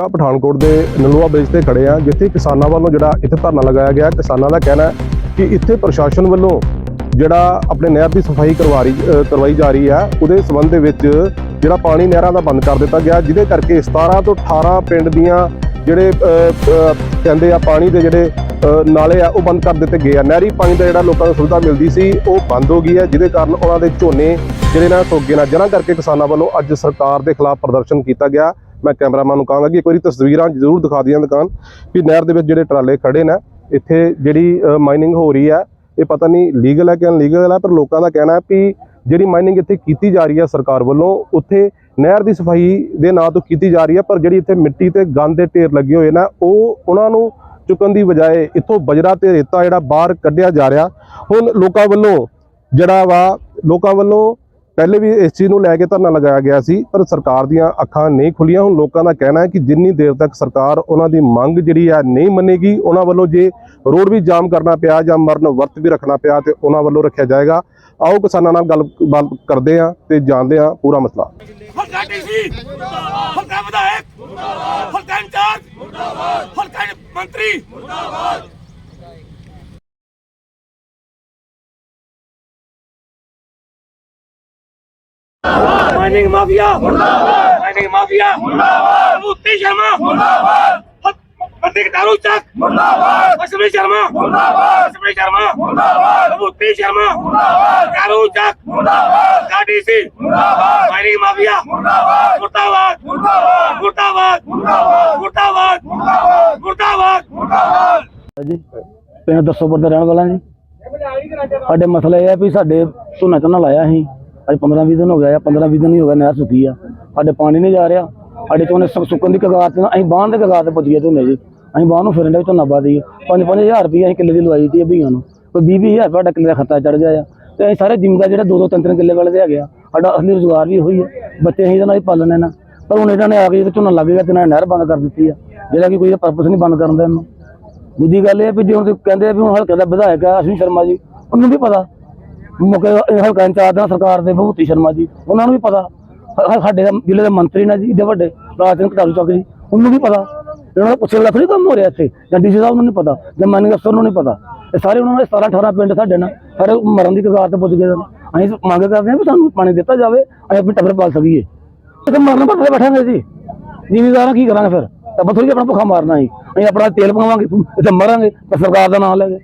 ਜ਼ਿਲ੍ਹਾ ਪਠਾਨਕੋਟ ਦੇ ਨਲੂਆ ਬ੍ਰਿਜ ਤੇ ਖੜੇ ਆ, ਜਿੱਥੇ ਕਿਸਾਨਾਂ ਵੱਲੋਂ ਜਿਹੜਾ ਇੱਥੇ ਧਰਨਾ ਲਗਾਇਆ ਗਿਆ। ਕਿਸਾਨਾਂ ਦਾ ਕਹਿਣਾ ਹੈ ਕਿ ਇੱਥੇ ਪ੍ਰਸ਼ਾਸਨ ਵੱਲੋਂ ਜਿਹੜਾ ਆਪਣੇ ਨਹਿਰ ਦੀ ਸਫ਼ਾਈ ਕਰਵਾ ਰਹੀ ਕਰਵਾਈ ਜਾ ਰਹੀ ਹੈ ਉਹਦੇ ਸੰਬੰਧ ਦੇ ਵਿੱਚ ਜਿਹੜਾ ਪਾਣੀ ਨਹਿਰਾਂ ਦਾ ਬੰਦ ਕਰ ਦਿੱਤਾ ਗਿਆ, ਜਿਹਦੇ ਕਰਕੇ 17 ਤੋਂ 18 ਪਿੰਡ ਦੀਆਂ ਜਿਹੜੇ ਕਹਿੰਦੇ ਆ ਪਾਣੀ ਦੇ ਜਿਹੜੇ ਨਾਲੇ ਆ, ਉਹ ਬੰਦ ਕਰ ਦਿੱਤੇ ਗਏ ਆ। ਨਹਿਰੀ ਪਾਣੀ ਦਾ ਜਿਹੜਾ ਲੋਕਾਂ ਨੂੰ ਸੁਵਿਧਾ ਮਿਲਦੀ ਸੀ, ਉਹ ਬੰਦ ਹੋ ਗਈ ਹੈ, ਜਿਹਦੇ ਕਾਰਨ ਉਹਨਾਂ ਦੇ ਝੋਨੇ ਜਿਹੜੇ ਨਾ ਸੋਗੇ ਨਾ। ਜਿਹਨਾਂ ਕਰਕੇ ਕਿਸਾਨਾਂ ਵੱਲੋਂ ਅੱਜ ਸਰਕਾਰ ਦੇ ਖਿਲਾਫ ਪ੍ਰਦਰਸ਼ਨ ਕੀਤਾ ਗਿਆ। ਮੈਂ ਕੈਮਰਾਮੈਨ ਨੂੰ ਕਹਾਂਗਾ ਕਿ ਇੱਕ ਵਾਰੀ ਤਸਵੀਰਾਂ ਜ਼ਰੂਰ ਦਿਖਾ ਦਿਆਂ ਦੁਕਾਨ, ਵੀ ਨਹਿਰ ਦੇ ਵਿੱਚ ਜਿਹੜੇ ਟਰਾਲੇ ਖੜੇ ਨੇ, ਇੱਥੇ ਜਿਹੜੀ ਮਾਈਨਿੰਗ ਹੋ ਰਹੀ ਹੈ, ਇਹ ਪਤਾ ਨਹੀਂ ਲੀਗਲ ਹੈ ਕਿ ਅਨਲੀਗਲ ਹੈ, ਪਰ ਲੋਕਾਂ ਦਾ ਕਹਿਣਾ ਹੈ ਵੀ ਜਿਹੜੀ ਮਾਈਨਿੰਗ ਇੱਥੇ ਕੀਤੀ ਜਾ ਰਹੀ ਹੈ ਸਰਕਾਰ ਵੱਲੋਂ, ਉੱਥੇ ਨਹਿਰ ਦੀ ਸਫ਼ਾਈ ਦੇ ਨਾਂ ਤੋਂ ਕੀਤੀ ਜਾ ਰਹੀ ਹੈ, ਪਰ ਜਿਹੜੀ ਇੱਥੇ ਮਿੱਟੀ ਤੇ ਗੰਦ ਦੇ ਢੇਰ ਲੱਗੇ ਹੋਏ ਨੇ, ਉਹ ਉਹਨਾਂ ਨੂੰ ਚੁੱਕਣ ਦੀ ਬਜਾਏ ਇੱਥੋਂ ਬਜਰਾ ਤੇ ਰੇਤਾ ਜਿਹੜਾ ਬਾਹਰ ਕੱਢਿਆ ਜਾ ਰਿਹਾ। ਹੁਣ ਲੋਕਾਂ ਵੱਲੋਂ ਜਿਹੜਾ ਵਾ, ਲੋਕਾਂ ਵੱਲੋਂ ਪਹਿਲੇ ਵੀ ਇਸ ਚੀਜ਼ ਨੂੰ ਲੈ ਕੇ ਧਰਨਾ ਲਗਾਇਆ ਗਿਆ ਸੀ, ਪਰ ਸਰਕਾਰ ਦੀਆਂ ਅੱਖਾਂ ਨਹੀਂ ਖੁੱਲੀਆਂ। ਹੁਣ ਲੋਕਾਂ ਦਾ ਕਹਿਣਾ ਹੈ ਕਿ ਜਿੰਨੀ ਦੇਰ ਤੱਕ ਸਰਕਾਰ ਉਹਨਾਂ ਦੀ ਮੰਗ ਜਿਹੜੀ ਹੈ ਨਹੀਂ ਮੰਨੇਗੀ, ਉਹਨਾਂ ਵੱਲੋਂ ਜੇ ਰੋਡ ਵੀ ਜਾਮ ਕਰਨਾ ਪਿਆ ਜਾਂ ਮਰਨ ਵਰਤ ਵੀ ਰੱਖਣਾ ਪਿਆ ਤੇ ਉਹਨਾਂ ਵੱਲੋਂ ਰੱਖਿਆ ਜਾਏਗਾ। ਆਓ ਕਿਸਾਨਾਂ ਨਾਲ ਗੱਲ ਕਰਦੇ ਹਾਂ ਤੇ ਜਾਣਦੇ ਹਾਂ ਪੂਰਾ ਮਸਲਾ। ਹਲਕਾ ਡੀਸੀ ਹਲਕਾ ਵਿਧਾਇਕ। ਹਲਕਾ ਇੰਚਾਰਜ ਹਲਕਾ ਮੰਤਰੀ ਮਾਈਨਿੰਗ ਮਾਫੀਆ। ਮੁਰਦਾਬਾਦ ਮਾਈਨਿੰਗ ਮਾਫੀਆ। ਮੁਰਦਾਬਾਦ ਮੁਕਤੀ ਸ਼ਰਮਾ। ਮੁਰਦਾਬਾਦ ਬੰਦੇ ਕਟਾਰੂ ਚੱਕ। ਮੁਰਦਾਬਾਦ ਅਸ਼ਮੀ ਸ਼ਰਮਾ। ਮੁਰਦਾਬਾਦ ਅਸ਼ਮੀ ਸ਼ਰਮਾ। ਮੁਰਦਾਬਾਦ ਮੁਕਤੀ ਸ਼ਰਮਾ। ਮੁਰਦਾਬਾਦ ਕਾਰੂ ਚੱਕ। ਮੁਰਦਾਬਾਦ ਕਾਡੀਸੀ ਮੁਰਦਾਬਾਦ ਮਾਈਨਿੰਗ ਮਾਫੀਆ। ਮੁਰਦਾਬਾਦ। ਮੁਰਦਾਬਾਦ। ਮੁਰਦਾਬਾਦ। ਮੁਰਦਾਬਾਦ। ਮੁਰਦਾਬਾਦ ਮੁਰਦਾਬਾਦ ਜੀ ਪਿੰਡ ਦਸੋਪੁਰ ਦਾ ਰਹਿਣ ਵਾਲਾ ਜੀ? ਸਾਡੇ ਮਸਲਾ ਇਹ ਹੈ ਵੀ ਸਾਡੇ ਝੋਨਾ ਝੋਨਾ ਲਾਇਆ ਸੀ। ਅੱਜ 15 20 ਦਿਨ ਹੋ ਗਿਆ ਆ 15 20 ਦਿਨ ਹੀ ਹੋ ਗਿਆ ਨਹਿਰ ਸੁੱਕੀ ਆ। ਸਾਡੇ ਪਾਣੀ ਨਹੀਂ ਜਾ ਰਿਹਾ। ਸਾਡੇ ਝੋਨੇ ਸੁੱਕ- ਸੁੱਕਣ ਦੀ ਕਗਾਰ ਤੇ ਨਾ- ਅਸੀਂ ਬਾਹਨ ਦੇ ਕਗਾਰ ਤੇ ਪੁੱਜ ਗਏ ਝੋਨੇ ਜੀ। ਅਸੀਂ ਬਾਹਨ ਨੂੰ ਫਿਰਨ ਦੇ ਝੋਨਾ ਪਾ ਦਈਏ। 5-5000 ਰੁਪਏ ਅਸੀਂ ਕਿੱਲੇ ਦੀ ਲਵਾਈ ਦਿੱਤੀ ਤੀ ਬੀਆਂ ਨੂੰ। ਕੋਈ 20-20000 ਰੁਪਏ ਸਾਡਾ ਕਿੱਲੇ ਦਾ ਖਰਚਾ ਚੜ ਗਿਆ ਆ। ਤੇ ਅਸੀਂ ਸਾਰੇ ਜ਼ਿਮੀਂਦਾਰ ਜਿਹੜਾ ਦੋ ਦੋ, ਤਿੰਨ ਤਿੰਨ ਕਿੱਲੇ ਵਾਲੇ ਦੇ ਹੈਗੇ ਆ, ਸਾਡਾ ਅਸਲੀ ਰੁਜ਼ਗਾਰ ਵੀ ਉਹੀ ਹੈ ਬੱਚੇ ਅਸੀਂ ਇਹਦੇ ਨਾਲ ਹੀ ਪਾਲਣੇ ਨਾ ਪਰ ਹੁਣ ਇਹਨਾਂ ਨੇ ਆ ਕੇ ਜਦੋਂ ਝੋਨਾ ਲੱਗ ਗਿਆ ਤੇ ਇਹਨਾਂ ਨੇ ਨਹਿਰ ਬੰਦ ਕਰ ਦਿੱਤੀ ਆ। ਜਿਹੜਾ ਕਿ ਕੋਈ ਪਰਪਸ ਨਹੀਂ ਬੰਦ ਕਰਨ ਦਾ ਇਹਨੂੰ ਦੂਜੀ ਗੱਲ ਇਹ ਆ ਵੀ ਜੇ ਹੁਣ ਤੁਸੀਂ ਕਹਿੰਦੇ ਆ ਵੀ ਹੁਣ ਹਲਕੇ ਦਾ ਵਿਧਾਇਕ ਆ, ਅਸ਼ਵਨੀ ਸ਼ਰਮਾ ਜੀ, ਉਹਨੂੰ ਵੀ ਪਤਾ। ਮੁਕੇ ਹਲਕਾ ਇੰਚਾਰਜ ਦਾ ਸਰਕਾਰ ਦੇ ਭਗਵਤੀ ਸ਼ਰਮਾ ਜੀ, ਉਹਨਾਂ ਨੂੰ ਵੀ ਪਤਾ। ਸਾਡੇ ਦਾ ਜ਼ਿਲ੍ਹੇ ਦੇ ਮੰਤਰੀ ਨੇ ਜੀ, ਏਡੇ ਵੱਡੇ, ਰਾਜਨ ਕਟਾਰੂ ਚੱਕ ਜੀ, ਉਹਨੂੰ ਵੀ ਪਤਾ। ਉਹਨਾਂ ਦਾ ਪੁੱਛਣ ਲੱਖ ਨਹੀਂ ਕੰਮ ਹੋ ਰਿਹਾ ਇੱਥੇ, ਜਾਂ ਡੀਸੀ ਸਾਹਿਬ ਨੂੰ ਨਹੀਂ ਪਤਾ, ਜਾਂ ਮਾਨਿੰਗ ਅਫਸਰ ਨੂੰ ਨਹੀਂ ਪਤਾ। ਇਹ ਸਾਰੇ ਉਹਨਾਂ ਨੇ 17 18 ਪਿੰਡ ਸਾਡੇ ਨਾਲ, ਸਾਰੇ ਮਰਨ ਦੀ ਕਗਾਰ ਤੇ ਪੁੱਜ ਗਏ ਨੇ ਅਸੀਂ ਮੰਗ ਕਰਦੇ ਹਾਂ ਵੀ ਸਾਨੂੰ ਪਾਣੀ ਦਿੱਤਾ ਜਾਵੇ, ਅਸੀਂ ਆਪਣੀ ਟੱਬਰ ਪਾਲ ਸਕੀਏ। ਤੇ ਮਰਨ ਪੱਤੇ ਬੈਠਾਂਗੇ ਜੀ। ਜ਼ਿਮੀਦਾਰਾਂ ਕੀ ਕਰਾਂਗੇ ਫਿਰ? ਆਪਾਂ ਥੋੜੀ ਆਪਣਾ ਭੁੱਖਾ ਮਾਰਨਾ ਹੀ ਅਸੀਂ ਆਪਣਾ ਤੇਲ ਪਵਾਵਾਂਗੇ ਇੱਥੇ ਮਰਾਂਗੇ, ਤਾਂ ਸਰਕਾਰ ਦਾ ਨਾਮ ਲੈ ਕੇ।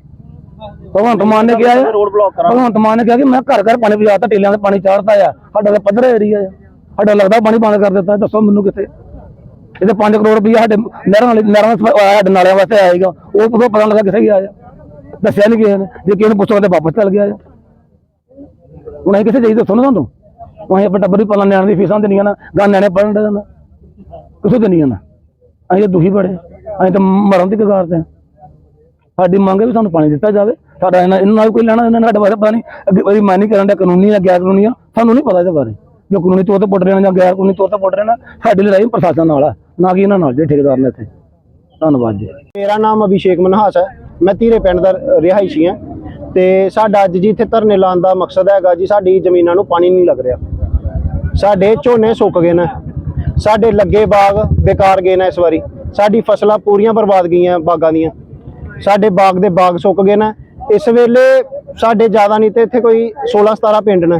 ਭਗਵੰਤ ਮਾਨ ਨੇ ਕਿਹਾ ਹੈ ਰੋਡ ਬਲੌਕ ਕਰਾਂ ਭਗਵੰਤ ਮਾਨ ਨੇ ਕਿਹਾ ਕਿ ਮੈਂ ਘਰ ਘਰ ਪਾਣੀ ਪਹੁੰਚਾਤਾ ਟੇਲਿਆਂ ਤੇ ਪਾਣੀ ਚਾੜਤਾ ਆ। ਸਾਡਾ ਤਾਂ ਪੱਧਰ ਏਰੀਆ ਆ। ਸਾਡਾ ਲੱਗਦਾ ਪਾਣੀ ਬੰਦ ਕਰ ਦਿੱਤਾ। ਦੱਸੋ ਮੈਨੂੰ ਕਿੱਥੇ? ਇਹਦੇ 5 ਕਰੋੜ ਰੁਪਈਆ ਸਾਡੇ ਨਹਿਰਾਂ ਵਾਲੇ ਨਹਿਰਾਂ ਸਾਡੇ ਨਾਲਿਆਂ ਵਾਸਤੇ ਆਏਗਾ ਉਹ ਕਦੋਂ ਪਤਾ ਲੱਗਾ ਕਿੱਥੇ ਗਿਆ ਆ। ਦੱਸਿਆ ਨਹੀਂ ਕਿਸੇ ਨੇ। ਜੇ ਕਿਸੇ ਨੂੰ ਪੁੱਛੋ ਤੇ ਵਾਪਸ ਚੱਲ ਗਿਆ ਆ। ਹੁਣ ਅਸੀਂ ਕਿੱਥੇ ਜਾਈਏ? ਦੱਸੋ ਨਾ ਤੁਹਾਨੂੰ। ਅਸੀਂ ਆਪਣੇ ਟੱਬਰ ਵੀ ਪਾਲਣ ਨਿਆਣੇ ਦੀ ਫੀਸਾਂ ਦੇਣੀਆਂ ਨਾ ਗਾਂ ਨਿਆਣੇ ਪੜਨ ਦੇ ਨਾ। ਕਿੱਥੋਂ ਦੇਣੀਆਂ ਨਾ? ਅਸੀਂ ਦੁਖੀ ਬੜੇ। ਅਸੀਂ ਤਾਂ ਮਰਨ ਦੀ ਕਗਾਰ ਤੇ। ਸਾਡੀ ਮੰਗ ਹੈ ਵੀ ਸਾਨੂੰ ਪਾਣੀ ਦਿੱਤਾ ਜਾਵੇ। ਸਾਡਾ ਇਹਨਾਂ ਇਹਨਾਂ ਨਾਲ ਕੋਈ ਲੈਣਾ ਇਹਨਾਂ ਨਾਲ ਸਾਡੇ ਪਤਾ ਨਹੀਂ। ਅੱਗੇ ਵਾਰੀ ਮਾਨੀ ਕਰਨ ਦਾ ਕਾਨੂੰਨੀ ਆ ਗੈਰ ਕਾਨੂੰਨੀ ਆ, ਸਾਨੂੰ ਨਹੀਂ ਪਤਾ ਇਹਦੇ ਬਾਰੇ। ਜੋ ਕਾਨੂੰਨੀ ਤੌਰ ਤੇ ਪੁੱਟ ਰਹੇ ਨੇ ਜਾਂ ਗੈਰ ਕਾਨੂੰਨੀ ਤੌਰ ਤੇ ਪੁੱਟ ਰਹੇ ਨੇ, ਸਾਡੀ ਲੜਾਈ ਪ੍ਰਸ਼ਾਸਨ ਨਾਲ ਆ, ਨਾ ਕਿ ਇਹਨਾਂ ਨਾਲ ਜਿਹੜੇ ਠੇਕੇਦਾਰ ਨੇ ਇੱਥੇ। ਧੰਨਵਾਦ ਜੀ। ਮੇਰਾ ਨਾਮ ਅਭਿਸ਼ੇਕ ਮਨਹਾਸ ਹੈ। ਮੈਂ ਧੀਰੇ ਪਿੰਡ ਦਾ ਰਿਹਾਇਸ਼ੀ ਹਾਂ। ਤੇ ਸਾਡਾ ਅੱਜ ਜੀ ਇੱਥੇ ਧਰਨੇ ਲਾਉਣ ਦਾ ਮਕਸਦ ਹੈਗਾ ਜੀ, ਸਾਡੀ ਜ਼ਮੀਨਾਂ ਨੂੰ ਪਾਣੀ ਨਹੀਂ ਲੱਗ ਰਿਹਾ। ਸਾਡੇ ਝੋਨੇ ਸੁੱਕ ਗਏ ਨੇ। ਸਾਡੇ ਲੱਗੇ ਬਾਗ ਬੇਕਾਰ ਗਏ ਨੇ ਇਸ ਵਾਰੀ। ਸਾਡੀ ਫਸਲਾਂ ਪੂਰੀਆਂ ਬਰਬਾਦ ਗਈਆਂ ਬਾਗਾਂ ਦੀਆਂ। ਸਾਡੇ ਬਾਗ ਦੇ ਬਾਗ ਸੁੱਕ ਗਏ ਨੇ। ਇਸ ਵੇਲੇ ਸਾਡੇ ਜ਼ਿਆਦਾ ਨਹੀਂ ਤੇ ਇੱਥੇ ਕੋਈ 16 17 ਪਿੰਡ ਨੇ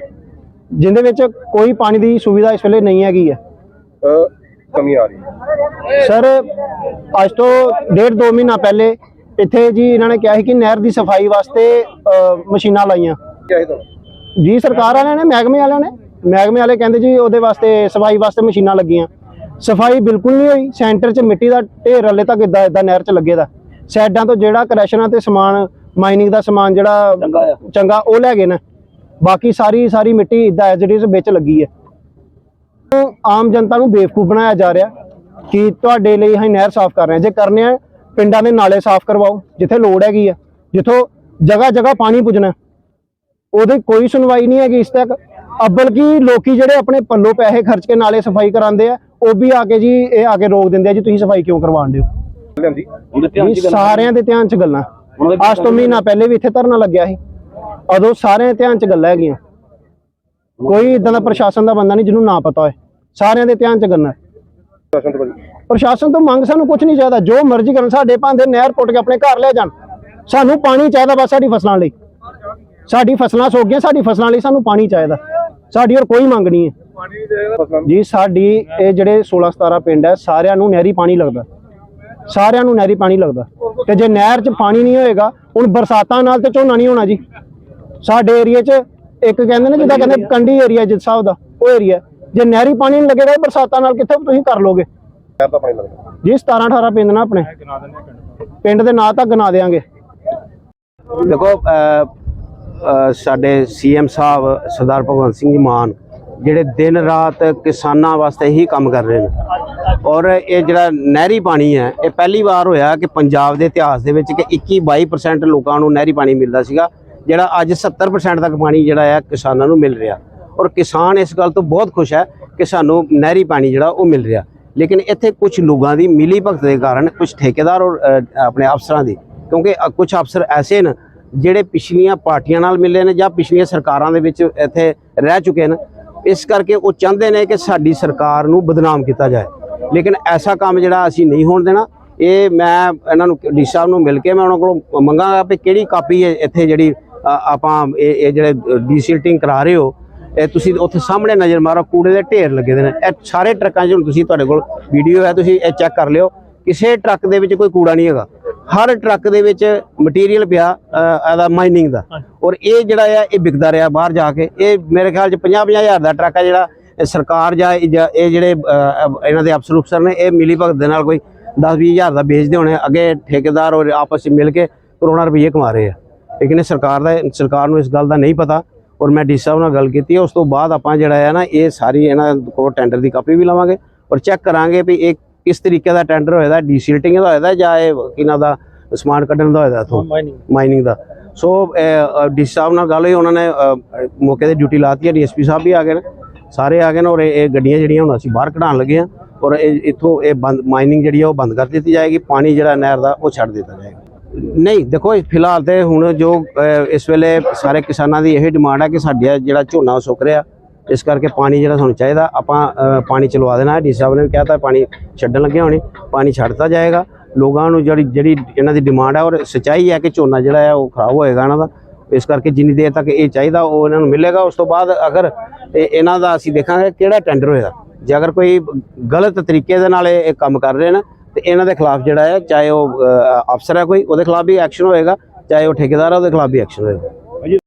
ਜਿੰਦੇ ਵਿੱਚ ਕੋਈ ਪਾਣੀ ਦੀ ਸੁਵਿਧਾ ਇਸ ਵੇਲੇ ਨਹੀਂ ਹੈਗੀ ਅ, ਕਮੀ ਆ ਰਹੀ ਹੈ। ਸਰ ਅੱਜ ਤੋਂ ਡੇਢ ਦੋ ਮਹੀਨਾ ਪਹਿਲੇ ਇੱਥੇ ਜੀ ਇਹਨਾਂ ਨੇ ਕਿਹਾ ਸੀ ਕਿ ਨਹਿਰ ਦੀ ਸਫ਼ਾਈ ਵਾਸਤੇ ਮਸ਼ੀਨਾਂ ਲਾਈਆਂ। ਤੁਹਾਨੂੰ? ਜੀ ਸਰਕਾਰ ਵਾਲਿਆਂ ਨੇ ਮਹਿਕਮੇ ਵਾਲਿਆਂ ਨੇ। ਮਹਿਕਮੇ ਵਾਲੇ ਕਹਿੰਦੇ ਜੀ ਉਹਦੇ ਵਾਸਤੇ ਸਫ਼ਾਈ ਵਾਸਤੇ ਮਸ਼ੀਨਾਂ ਲੱਗੀਆਂ। ਸਫ਼ਾਈ ਬਿਲਕੁਲ ਨਹੀਂ ਹੋਈ ਸੈਂਟਰ 'ਚ ਮਿੱਟੀ ਦਾ ਢੇਰ ਹਲੇ ਤੱਕ ਇਦਾਂ ਇਦਾਂ ਨਹਿਰ 'ਚ ਲੱਗੇ ਦਾ। ਸਾਈਡਾਂ ਤੋਂ ਜਿਹੜਾ ਕਰੈਸ਼ਨਾਂ ਤੇ ਸਮਾਨ ਮਾਈਨਿੰਗ ਦਾ ਸਮਾਨ ਜਿਹੜਾ ਚੰਗਾ ਆ। ਚੰਗਾ ਉਹ ਲੈ ਗਏ ਨੇ। ਬਾਕੀ ਸਾਰੀ ਸਾਰੀ ਮਿੱਟੀ ਇਦਾਂ ਐਜ਼ ਇਟ ਇਜ਼ ਵਿੱਚ ਲੱਗੀ ਹੈ। ਆਮ ਜਨਤਾ ਨੂੰ ਬੇਵਕੂਫ ਬਣਾਇਆ ਜਾ ਰਿਹਾ ਕਿ ਤੁਹਾਡੇ ਲਈ ਅਸੀਂ ਨਹਿਰ ਸਾਫ਼ ਕਰ ਰਹੇ ਹਾਂ। ਜੇ ਕਰਨੇ ਆ ਪਿੰਡਾਂ ਦੇ ਨਾਲੇ ਸਾਫ਼ ਕਰਵਾਓ ਜਿੱਥੇ ਲੋੜ ਹੈਗੀ ਆ ਜਿੱਥੋਂ ਜਗ੍ਹਾ ਜਗ੍ਹਾ ਪਾਣੀ ਪੁੱਜਣਾ। ਉਹਦੀ ਕੋਈ ਸੁਣਵਾਈ ਨਹੀਂ ਹੈਗੀ ਇਸ ਤੱਕ। ਅੱਬਲ ਕੀ ਲੋਕੀ ਜਿਹੜੇ ਆਪਣੇ ਪੱਲੋਂ ਪੈਸੇ ਖਰਚ ਕੇ ਨਾਲੇ ਸਫ਼ਾਈ ਕਰਾਉਂਦੇ ਆ ਉਹ ਵੀ ਆ ਕੇ ਜੀ ਇਹ ਆ ਕੇ ਰੋਕ ਦਿੰਦੇ ਆ ਜੀ ਤੁਸੀਂ ਸਫ਼ਾਈ ਕਿਉਂ ਕਰਵਾਉਂਦੇ ਹੋ? ਲਿਆਂਦੀ? ਸਾਰਿਆਂ ਦੇ ਧਿਆਨ 'ਚ ਗੱਲਾਂ। ਅੱਜ ਤੋਂ ਮਹੀਨਾ ਪਹਿਲੇ ਵੀ ਇੱਥੇ ਧਰਨਾ ਲੱਗਿਆ ਸੀ। ਉਦੋਂ ਸਾਰਿਆਂ ਦੇ ਧਿਆਨ 'ਚ ਗੱਲਾਂ ਹੈਗੀਆਂ। ਕੋਈ ਇਦਾਂ ਦਾ ਪ੍ਰਸ਼ਾਸਨ ਦਾ ਬੰਦਾ ਨਹੀਂ ਜਿਹਨੂੰ ਨਾ ਪਤਾ ਹੋਏ। ਸਾਰਿਆਂ ਦੇ ਧਿਆਨ 'ਚ ਗੱਲਾਂ। ਪ੍ਰਸ਼ਾਸਨ ਤੋਂ ਭਾਜੀ ਪ੍ਰਸ਼ਾਸਨ ਤੋਂ ਮੰਗ ਸਾਨੂੰ ਕੁਝ ਨਹੀਂ ਚਾਹੀਦਾ। ਜੋ ਮਰਜ਼ੀ ਕਰਨ ਸਾਡੇ ਭਾਂਦੇ ਨਹਿਰ ਪੁੱਟ ਕੇ ਆਪਣੇ ਘਰ ਲੈ ਜਾਣ। ਸਾਨੂੰ ਪਾਣੀ ਚਾਹੀਦਾ ਬਸ ਸਾਡੀ ਫਸਲਾਂ ਲਈ। ਸਾਡੀ ਫਸਲਾਂ ਸੁੱਕ ਗਈਆਂ ਸਾਡੀ ਫਸਲਾਂ ਲਈ ਸਾਨੂੰ ਪਾਣੀ ਚਾਹੀਦਾ। ਸਾਡੀ ਹੋਰ ਕੋਈ ਮੰਗ ਨਹੀਂ ਹੈ। ਜੀ ਸਾਡੀ ਇਹ ਜਿਹੜੇ 16 17 ਪਿੰਡ ਹੈ ਸਾਰਿਆਂ ਨੂੰ ਨਹਿਰੀ ਪਾਣੀ ਲੱਗਦਾ। ਸਾਰਿਆਂ ਨੂੰ ਨਹਿਰੀ ਪਾਣੀ ਲੱਗਦਾ। ਤੇ ਜੇ ਨਹਿਰ 'ਚ ਪਾਣੀ ਨਹੀਂ ਹੋਏਗਾ ਹੁਣ ਬਰਸਾਤਾਂ ਨਾਲ ਤੇ ਝੋਨਾ ਨਹੀਂ ਹੋਣਾ ਜੀ। ਸਾਡੇ ਏਰੀਆ 'ਚ ਇੱਕ ਕਹਿੰਦੇ ਨੇ ਜਿੱਦਾਂ ਕਹਿੰਦੇ ਕੰਢੀ ਏਰੀਆ ਜਿਸ ਹਿਸਾਬ ਦਾ ਉਹ ਏਰੀਆ। ਜੇ ਨਹਿਰੀ ਪਾਣੀ ਨਹੀਂ ਲੱਗੇਗਾ ਬਰਸਾਤਾਂ ਨਾਲ ਕਿੱਥੇ ਤੁਸੀਂ ਕਰ ਲੋਗੇ ਜੀ 17 18 ਪਿੰਡ ਨਾ ਆਪਣੇ। ਪਿੰਡ ਦੇ ਨਾਂ ਤਾਂ ਗਿਣਾ ਦੇਾਂਗੇ ਦੇਖੋ ਅ, ਅ, ਸਾਡੇ ਸੀਐਮ ਸਾਹਿਬ ਸਰਦਾਰ ਭਗਵੰਤ ਸਿੰਘ ਜੀ ਮਾਨ ਜਿਹੜੇ ਦਿਨ ਰਾਤ ਕਿਸਾਨਾਂ ਵਾਸਤੇ ਹੀ ਕੰਮ ਕਰ ਰਹੇ ਨੇ। ਔਰ ਇਹ ਜਿਹੜਾ ਨਹਿਰੀ ਪਾਣੀ ਹੈ, ਇਹ ਪਹਿਲੀ ਵਾਰ ਹੋਇਆ ਕਿ ਪੰਜਾਬ ਦੇ ਇਤਿਹਾਸ ਦੇ ਵਿੱਚ ਕਿ 21 22% ਲੋਕਾਂ ਨੂੰ ਨਹਿਰੀ ਪਾਣੀ ਮਿਲਦਾ ਸੀਗਾ, ਜਿਹੜਾ ਅੱਜ 70% ਤੱਕ ਪਾਣੀ ਜਿਹੜਾ ਹੈ ਕਿਸਾਨਾਂ ਨੂੰ ਮਿਲ ਰਿਹਾ। ਔਰ ਕਿਸਾਨ ਇਸ ਗੱਲ ਤੋਂ ਬਹੁਤ ਖੁਸ਼ ਹੈ ਕਿ ਸਾਨੂੰ ਨਹਿਰੀ ਪਾਣੀ ਜਿਹੜਾ ਉਹ ਮਿਲ ਰਿਹਾ। ਲੇਕਿਨ ਇੱਥੇ ਕੁਝ ਲੋਕਾਂ ਦੀ ਮਿਲੀ ਭਗਤ ਦੇ ਕਾਰਨ ਕੁਝ ਠੇਕੇਦਾਰ ਔਰ ਆਪਣੇ ਅਫਸਰਾਂ ਦੀ, ਕਿਉਂਕਿ ਕੁਝ ਅਫਸਰ ਐਸੇ ਨੇ ਜਿਹੜੇ ਪਿਛਲੀਆਂ ਪਾਰਟੀਆਂ ਨਾਲ ਮਿਲੇ ਨੇ ਜਾਂ ਪਿਛਲੀਆਂ ਸਰਕਾਰਾਂ ਦੇ ਵਿੱਚ ਇੱਥੇ ਰਹਿ ਚੁੱਕੇ ਨੇ ਇਸ ਕਰਕੇ ਉਹ ਚਾਹੁੰਦੇ ਨੇ ਕਿ ਸਾਡੀ ਸਰਕਾਰ ਨੂੰ ਬਦਨਾਮ ਕੀਤਾ ਜਾਏ। ਲੇਕਿਨ ਐਸਾ ਕੰਮ ਜਿਹੜਾ ਅਸੀਂ ਨਹੀਂ ਹੋਣ ਦੇਣਾ। ਇਹ ਮੈਂ ਇਹਨਾਂ ਨੂੰ ਡੀ ਸਾਹਿਬ ਨੂੰ ਮਿਲ ਕੇ ਮੈਂ ਉਹਨਾਂ ਕੋਲੋਂ ਮੰਗਾਂਗਾ ਕਿ ਕਿਹੜੀ ਕਾਪੀ ਹੈ ਇੱਥੇ ਜਿਹੜੀ ਆਪਾਂ ਇਹ ਜਿਹੜੇ ਡੀਸਿਲਟਿੰਗ ਕਰਾ ਰਹੇ ਹੋ ਇਹ ਤੁਸੀਂ ਉੱਥੇ ਸਾਹਮਣੇ ਨਜ਼ਰ ਮਾਰੋ ਕੂੜੇ ਦੇ ਢੇਰ ਲੱਗੇ ਦੇ ਨੇ। ਇਹ ਸਾਰੇ ਟਰੱਕਾਂ 'ਚ ਹੁਣ ਤੁਸੀਂ ਤੁਹਾਡੇ ਕੋਲ ਵੀਡੀਓ ਹੈ ਤੁਸੀਂ ਇਹ ਚੈੱਕ ਕਰ ਲਿਓ। ਕਿਸੇ ਟਰੱਕ ਦੇ ਵਿੱਚ ਕੋਈ ਕੂੜਾ ਨਹੀਂ ਹੈਗਾ। ਹਰ ਟਰੱਕ ਦੇ ਵਿੱਚ ਮਟੀਰੀਅਲ ਪਿਆ ਇਹਦਾ ਮਾਈਨਿੰਗ ਦਾ। ਔਰ ਇਹ ਜਿਹੜਾ ਆ ਇਹ ਵਿਕਦਾ ਰਿਹਾ ਬਾਹਰ ਜਾ ਕੇ। ਇਹ ਮੇਰੇ ਖਿਆਲ 'ਚ 50 50 ਹਜ਼ਾਰ ਦਾ ਟਰੱਕ ਆ ਜਿਹੜਾ ਸਰਕਾਰ ਜਾਂ ਇਹ ਜਿਹੜੇ ਇਹਨਾਂ ਦੇ ਅਫਸਰ ਅਫਸਰ ਨੇ ਇਹ ਮਿਲੀ ਭਗਤ ਦੇ ਨਾਲ ਕੋਈ 10 20 ਹਜ਼ਾਰ ਦਾ ਵੇਚਦੇ ਹੋਣੇ ਅੱਗੇ ਠੇਕੇਦਾਰ ਔਰ ਆਪਸ ਵਿੱਚ ਮਿਲ ਕੇ ਕਰੋੜਾਂ ਰੁਪਏ ਕਮਾ ਰਹੇ ਆ। ਲੇਕਿਨ ਇਹ ਸਰਕਾਰ ਦਾ ਸਰਕਾਰ ਨੂੰ ਇਸ ਗੱਲ ਦਾ ਨਹੀਂ ਪਤਾ। ਔਰ ਮੈਂ ਡੀ ਸਾਹਿਬ ਨਾਲ ਗੱਲ ਕੀਤੀ ਹੈ ਉਸ ਤੋਂ ਬਾਅਦ ਆਪਾਂ ਜਿਹੜਾ ਹੈ ਨਾ ਇਹ ਸਾਰੀ ਇਹਨਾਂ ਕੋਲ ਟੈਂਡਰ ਦੀ ਕਾਪੀ ਵੀ ਲਵਾਂਗੇ ਔਰ ਚੈੱਕ ਕਰਾਂਗੇ ਵੀ ਇਹ ਕਿਸ ਤਰੀਕੇ ਦਾ ਟੈਂਡਰ ਹੋਏਦਾ ਡੀਸਿਲਟਿੰਗ ਦਾ ਹੋਏਦਾ ਜਾਂ ਇਹ ਕਿਨਾਂ ਦਾ ਸਮਾਨ ਕੱਢਣ ਦਾ ਹੋਏਦਾ ਇਥੋਂ? ਮਾਈਨਿੰਗ ਦਾ। ਸੋ ਡੀ ਸਾਹਿਬ ਨਾਲ ਗੱਲ ਹੋਈ ਉਹਨਾਂ ਨੇ ਮੌਕੇ ਤੇ ਡਿਊਟੀ ਲਾਤੀ ਹੈ ਡੀਐਸਪੀ ਸਾਹਿਬ ਵੀ ਆ ਗਏ ਨੇ। ਸਾਰੇ ਆ ਗਏ ਨੇ ਔਰ ਇਹ ਗੱਡੀਆਂ ਜਿਹੜੀਆਂ ਹੁਣ ਅਸੀਂ ਬਾਹਰ ਕਢਾਉਣ ਲੱਗੇ ਆ ਔਰ ਇਹ ਇੱਥੋਂ ਇਹ ਬੰਦ ਮਾਈਨਿੰਗ ਜਿਹੜੀ ਆ ਉਹ ਬੰਦ ਕਰ ਦਿੱਤੀ ਜਾਏਗੀ, ਪਾਣੀ ਜਿਹੜਾ ਨਹਿਰ ਦਾ ਉਹ ਛੱਡ ਦਿੱਤਾ ਜਾਏਗਾ। ਨਹੀਂ, ਦੇਖੋ ਫਿਲਹਾਲ ਤੇ ਹੁਣ ਜੋ ਇਸ ਵੇਲੇ ਸਾਰੇ ਕਿਸਾਨਾਂ ਦੀ ਇਹ ਡਿਮਾਂਡ ਹੈ ਕਿ ਸਾਡਾ ਜਿਹੜਾ ਝੋਨਾ ਉਹ ਸੁੱਕ ਰਿਹਾ। ਇਸ ਕਰਕੇ ਪਾਣੀ ਜਿਹੜਾ ਸਾਨੂੰ ਚਾਹੀਦਾ, ਆਪਾਂ ਪਾਣੀ ਚਲਵਾ ਦੇਣਾ। ਡੀ ਸਾਹਿਬ ਨੇ ਵੀ ਕਹਿਤਾ ਪਾਣੀ ਛੱਡਣ ਲੱਗੇ ਹੋਣੇ, ਪਾਣੀ ਛੱਡਤਾ ਜਾਏਗਾ। ਲੋਕਾਂ ਨੂੰ ਜਿਹੜੀ ਜਿਹੜੀ ਇਹਨਾਂ ਦੀ ਡਿਮਾਂਡ ਹੈ ਔਰ ਸਚਾਈ ਹੈ ਕਿ ਝੋਨਾ ਜਿਹੜਾ ਹੈ ਉਹ ਖਰਾਬ ਹੋਏਗਾ ਇਹਨਾਂ ਦਾ। ਇਸ ਕਰਕੇ ਜਿੰਨੀ ਦੇਰ ਤੱਕ ਇਹ ਚਾਹੀਦਾ, ਉਹ ਇਹਨਾਂ ਨੂੰ ਮਿਲੇਗਾ। ਉਸ ਤੋਂ ਬਾਅਦ ਅਗਰ ਇਹਨਾਂ ਦਾ ਅਸੀਂ ਦੇਖਾਂਗੇ ਕਿਹੜਾ ਟੈਂਡਰ ਹੋਏਗਾ। ਜੇ ਅਗਰ ਕੋਈ ਗਲਤ ਤਰੀਕੇ ਦੇ ਨਾਲ ਇਹ ਕੰਮ ਕਰ ਰਹੇ ਨੇ, ਤੇ ਇਹਨਾਂ ਦੇ ਖਿਲਾਫ ਜਿਹੜਾ ਹੈ, ਚਾਹੇ ਉਹ ਅਫਸਰ ਹੈ ਕੋਈ, ਉਹਦੇ ਖਿਲਾਫ ਵੀ ਐਕਸ਼ਨ ਹੋਏਗਾ। ਚਾਹੇ ਉਹ ਠੇਕੇਦਾਰ ਹੈ, ਉਹਦੇ ਖਿਲਾਫ ਵੀ ਐਕਸ਼ਨ ਹੋਏਗਾ।